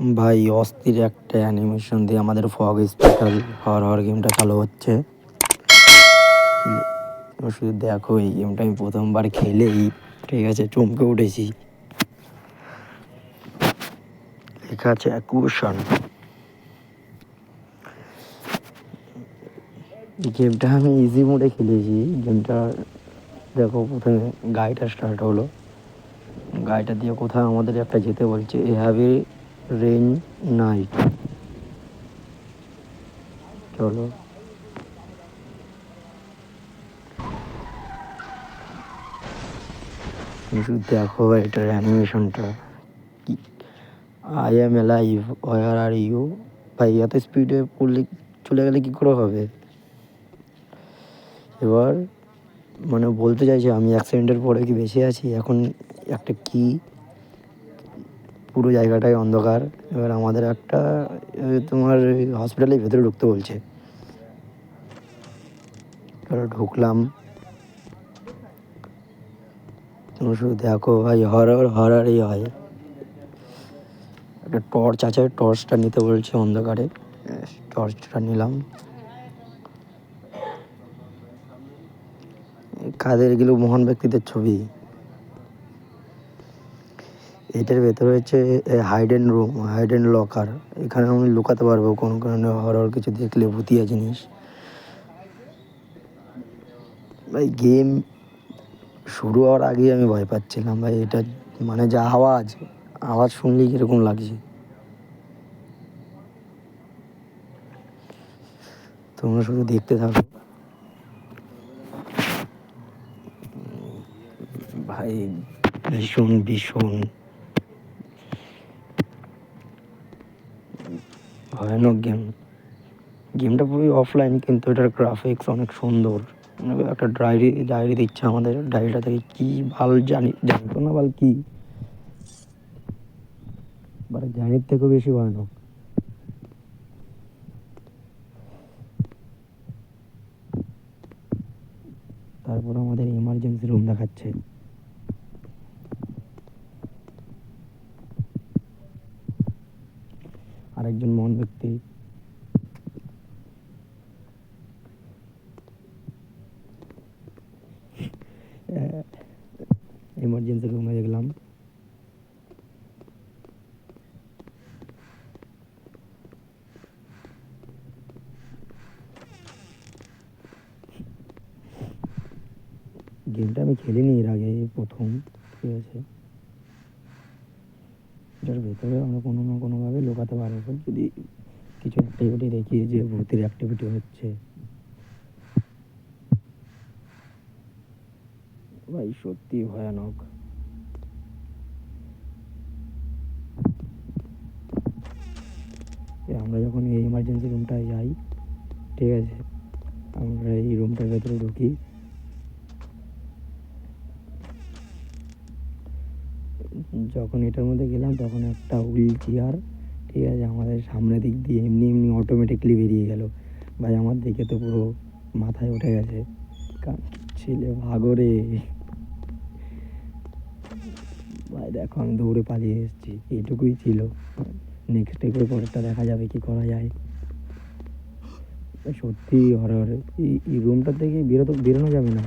ভাই, অস্থির একটা অ্যানিমেশন দিয়ে আমাদের ফগ স্পেশাল হর হর গেমটা চালু হচ্ছে। শুধু দেখো এই গেমটা আমি প্রথমবার খেলেই, ঠিক আছে, চমকে উঠেছি। লেখা আছে অ্যাকুশন গেমটা আমি ইজি মোডে খেলেছি গেমটা দেখো, প্রথমে গাড়িটা স্টার্ট হলো। গাড়িটা দিয়ে কোথাও আমাদের একটা যেতে বলছে, এ হ্যাভি রেন নাইট। চলো। শুধু দেখো এটার অ্যানিমেশনটা কি। I am alive where are you ভাই, এত স্পিডে পড়লে চলে গেলে কী করে হবে? এবার মানে বলতে চাইছি, আমি অ্যাক্সিডেন্টের পরে কি বেঁচে আছি? এখন একটা কি পুরো জায়গাটাই অন্ধকার। এবার আমাদের একটা তোমার হসপিটালের ভেতরে ঢুকতে বলছে। ঢুকলাম। তুমি শুধু দেখো ভাই হরর হররই হয়। একটা টর্চ আছে টর্চটা নিতে বলছে অন্ধকারে। টর্চটা নিলাম। কাদের এগুলো মহান ব্যক্তিদের ছবি। এটার ভেতরে হচ্ছে hide hidden room hide hidden locker এখানে আমি লুকাতে পারব কোনো কারণে হরর কিছু দেখলে, ভূতিয়া জিনিস। ভাই গেম শুরু হওয়ার আগেই আমি ভয় পাচ্ছিলাম। ভাই, এটা মানে যা আওয়াজ আওয়াজ শুনলেই কীরকম লাগছে। তোমরা শুধু দেখতে থাকো। ভাই, ভীষণ ভীষণ। ভয়ানক গেম গেমটা পুরোই অফলাইন কিন্তু এটার গ্রাফিক্স অনেক সুন্দর। মানে একটা ডায়েরি ডায়েরি দিচ্ছে আমাদের। ডায়েরিটা থেকে কী ভালো জানি, জানতো না বাল কী? বাট জানির থেকেও বেশি ভয়ানক। তারপর আমাদের এমার্জেন্সি রুম দেখাচ্ছে। আরেকজন মহান ব্যক্তি। এমার্জেন্সি রুমে দেখলাম। গেমটা আমি খেলিনি এর আগে প্রথম ঠিক আছে? এটার ভেতরে আমরা কোনো না কোনোভাবে লুকাতে পারব। যদি কিছু অ্যাক্টিভিটি দেখি যে ভূতের অ্যাক্টিভিটি হচ্ছে। ভাই, সত্যি ভয়ানক। আমরা যখন এই এমার্জেন্সি রুমটায় যাই, ঠিক আছে, আমরা এই রুমটার ভেতরে ঢুকি। যখন এটার মধ্যে গেলাম, তখন একটা হুইল চেয়ার, ঠিক আছে, আমাদের সামনে দিক দিয়ে এমনি এমনি অটোমেটিকলি বেরিয়ে গেল। ভাই, আমার দেখে তো পুরো মাথায় উঠে গেছে। ছেলে ভাগরে ভাই, দেখো, আমি দৌড়ে পালিয়ে এসেছি। এইটুকুই ছিল। নেক্সট এর পরেরটা দেখা যাবে কি করা যায়। সত্যি হরর এই রুমটা থেকে বেরোতে, বেরোনো যাবে না।